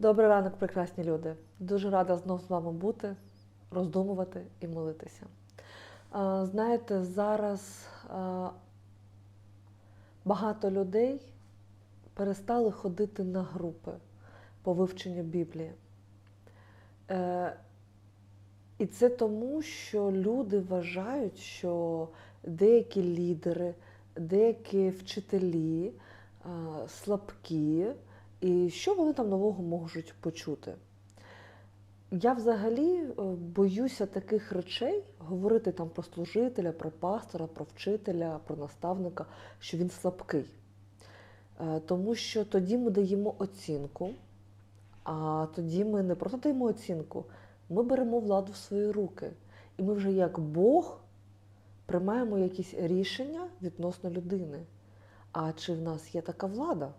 Добрий ранок, прекрасні люди. Дуже рада знов з вами бути, роздумувати і молитися. Знаєте, зараз багато людей перестали ходити на групи по вивченню Біблії. Е, І це тому, що люди вважають, що деякі лідери, деякі вчителі слабкі. І що вони там нового можуть почути? Я взагалі е, боюся таких речей говорити там про служителя, про пастора, про вчителя, про наставника, що він слабкий. Е, Тому що тоді ми даємо оцінку, а тоді ми не просто даємо оцінку, ми беремо владу в свої руки. І ми вже як Бог приймаємо якісь рішення відносно людини. А чи в нас є така влада?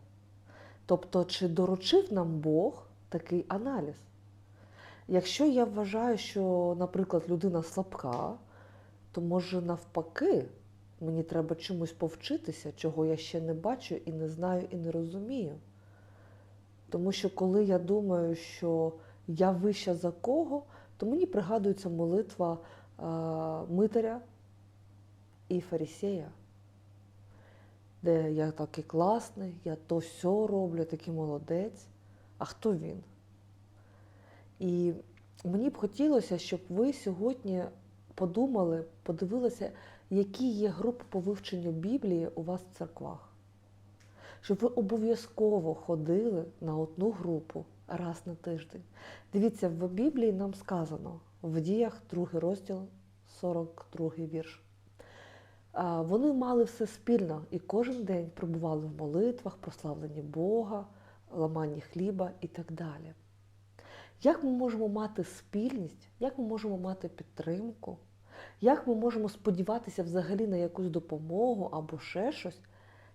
Тобто, чи доручив нам Бог такий аналіз? Якщо я вважаю, що, наприклад, людина слабка, то може навпаки, мені треба чомусь повчитися, чого я ще не бачу і не знаю, і не розумію. Тому що коли я думаю, що я вища за кого, то мені пригадується молитва е, Митаря і Фарисея де я такий класний, я то все роблю, такий молодець. А хто він? І мені б хотілося, щоб ви сьогодні подумали, подивилися, які є групи по вивченню Біблії у вас в церквах. Щоб ви обов'язково ходили на одну групу раз на тиждень. Дивіться, в Біблії нам сказано в діях, другий розділ, 42 вірш. Вони мали все спільно і кожен день перебували в молитвах, прославленні Бога, ламанні хліба і так далі. Як ми можемо мати спільність, як ми можемо мати підтримку, як ми можемо сподіватися взагалі на якусь допомогу або ще щось,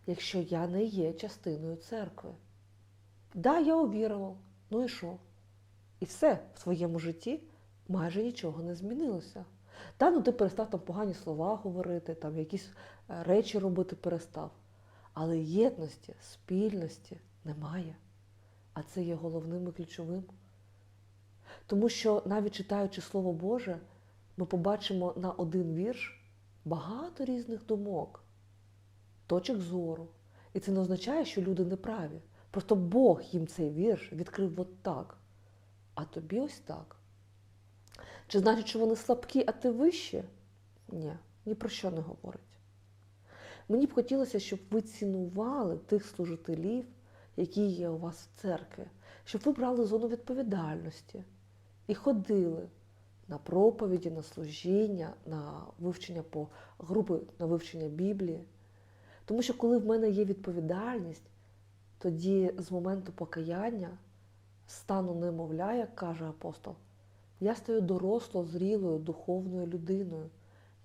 якщо я не є частиною церкви? Да, я увірував, ну і що? І все в своєму житті майже нічого не змінилося. Та, ну ти перестав там погані слова говорити, там якісь е, речі робити перестав. Але єдності, спільності немає. А це є головним і ключовим. Тому що навіть читаючи Слово Боже, ми побачимо на один вірш багато різних думок, точок зору. І це не означає, що люди неправі. Просто Бог їм цей вірш відкрив от так, а тобі ось так. Чи значить, що вони слабкі, а ти вище? Ні, ні про що не говорить. Мені б хотілося, щоб ви цінували тих служителів, які є у вас в церкві, щоб ви брали зону відповідальності і ходили на проповіді, на служіння, на вивчення по групи, на вивчення Біблії. Тому що коли в мене є відповідальність, тоді з моменту покаяння стану немовля, як каже апостол, я стаю доросло, зрілою, духовною людиною,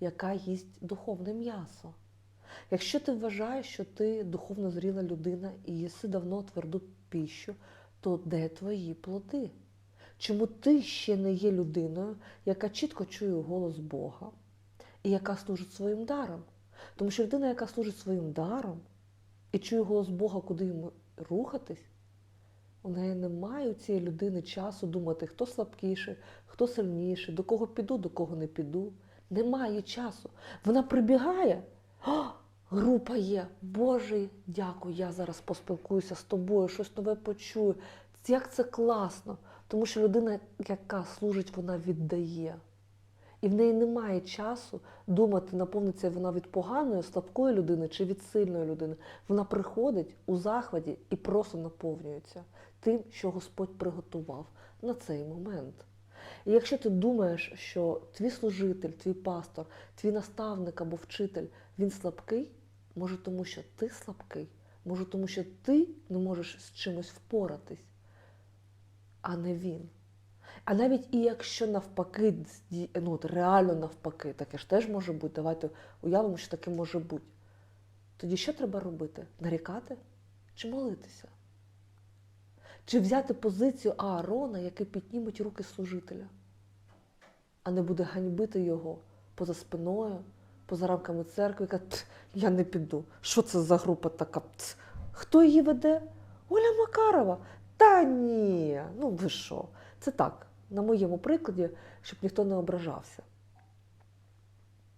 яка їсть духовне м'ясо. Якщо ти вважаєш, що ти духовно зріла людина і їси давно тверду піщу, то де твої плоди? Чому ти ще не є людиною, яка чітко чує голос Бога і яка служить своїм даром? Тому що людина, яка служить своїм даром і чує голос Бога, куди йому рухатись, у неї немає у цієї людини часу думати, хто слабкіший, хто сильніший, до кого піду, до кого не піду. Немає часу. Вона прибігає. О, група є. Боже, дякую, я зараз поспілкуюся з тобою, щось нове почую. Як це класно. Тому що людина, яка служить, вона віддає. І в неї немає часу думати, наповниться вона від поганої, слабкої людини чи від сильної людини. Вона приходить у захваті і просто наповнюється тим, що Господь приготував на цей момент. І якщо ти думаєш, що твій служитель, твій пастор, твій наставник або вчитель, він слабкий, може тому, що ти слабкий, може тому, що ти не можеш з чимось впоратись, а не він. А навіть і якщо навпаки, ну от реально навпаки, таке ж теж може бути, давайте уявимо, що таке може бути. Тоді що треба робити? Нарікати чи молитися? Чи взяти позицію Аарона, який підніметь руки служителя, а не буде ганьбити його поза спиною, поза рамками церкви, яка я не піду. Що це за група така? Тс. Хто її веде? Оля Макарова. Та ні, ну ви що? Це так, на моєму прикладі, щоб ніхто не ображався.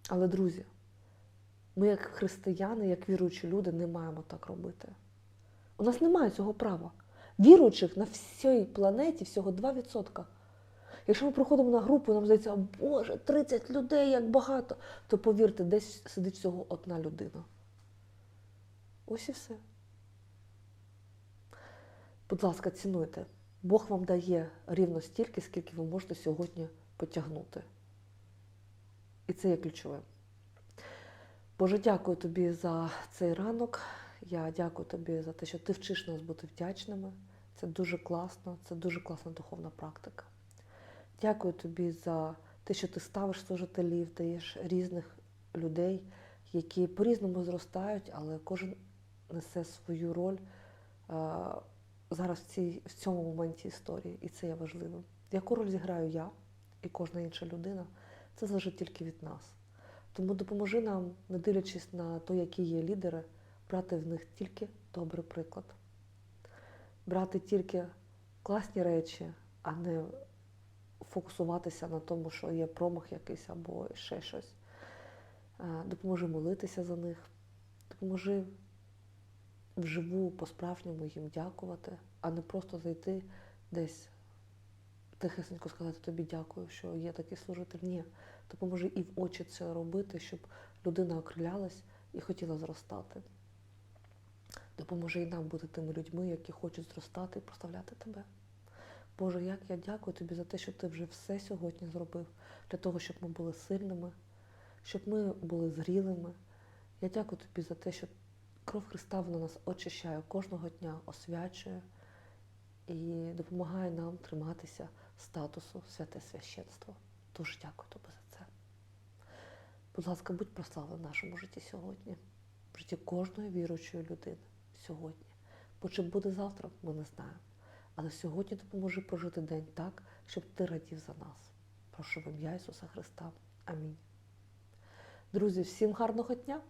Але, друзі, ми, як християни, як віруючі люди, не маємо так робити. У нас немає цього права. Віруючих на всій планеті всього 2%. Якщо ми приходимо на групу, і нам здається, «О, Боже, 30 людей, як багато, то повірте, десь сидить всього одна людина. Ось і все. Будь ласка, цінуйте. Бог вам дає рівно стільки, скільки ви можете сьогодні потягнути. І це є ключове. Боже, дякую тобі за цей ранок. Я дякую тобі за те, що ти вчиш нас бути вдячними. Це дуже класно, це дуже класна духовна практика. Дякую тобі за те, що ти ставиш служителів, даєш різних людей, які по-різному зростають, але кожен несе свою роль зараз в, цій, в цьому моменті історії, і це є важливим. Яку роль зіграю я і кожна інша людина, це залежить тільки від нас. Тому допоможи нам, не дивлячись на те, які є лідери, брати в них тільки добрий приклад, брати тільки класні речі, а не фокусуватися на тому, що є промах якийсь або ще щось. Е, Допоможи молитися за них, допоможи вживу по-справжньому їм дякувати, а не просто зайти десь тихесенько сказати тобі дякую, що є такий служитель. Ні, допоможи і в очі це робити, щоб людина окрилялась і хотіла зростати. Допоможи і нам бути тими людьми, які хочуть зростати і прославляти тебе. Боже, як я дякую тобі за те, що ти вже все сьогодні зробив для того, щоб ми були сильними, щоб ми були зрілими. Я дякую тобі за те, що кров Христа вона нас очищає кожного дня, освячує і допомагає нам триматися статусу святе священство. Дуже дякую тобі за це. Будь ласка, будь прославлена в нашому житті сьогодні, в житті кожної віруючої людини сьогодні. Бо чи буде завтра, ми не знаємо. Але сьогодні допоможи прожити день так, щоб ти радів за нас. Прошу в ім'я Ісуса Христа. Амінь. Друзі, всім гарного дня!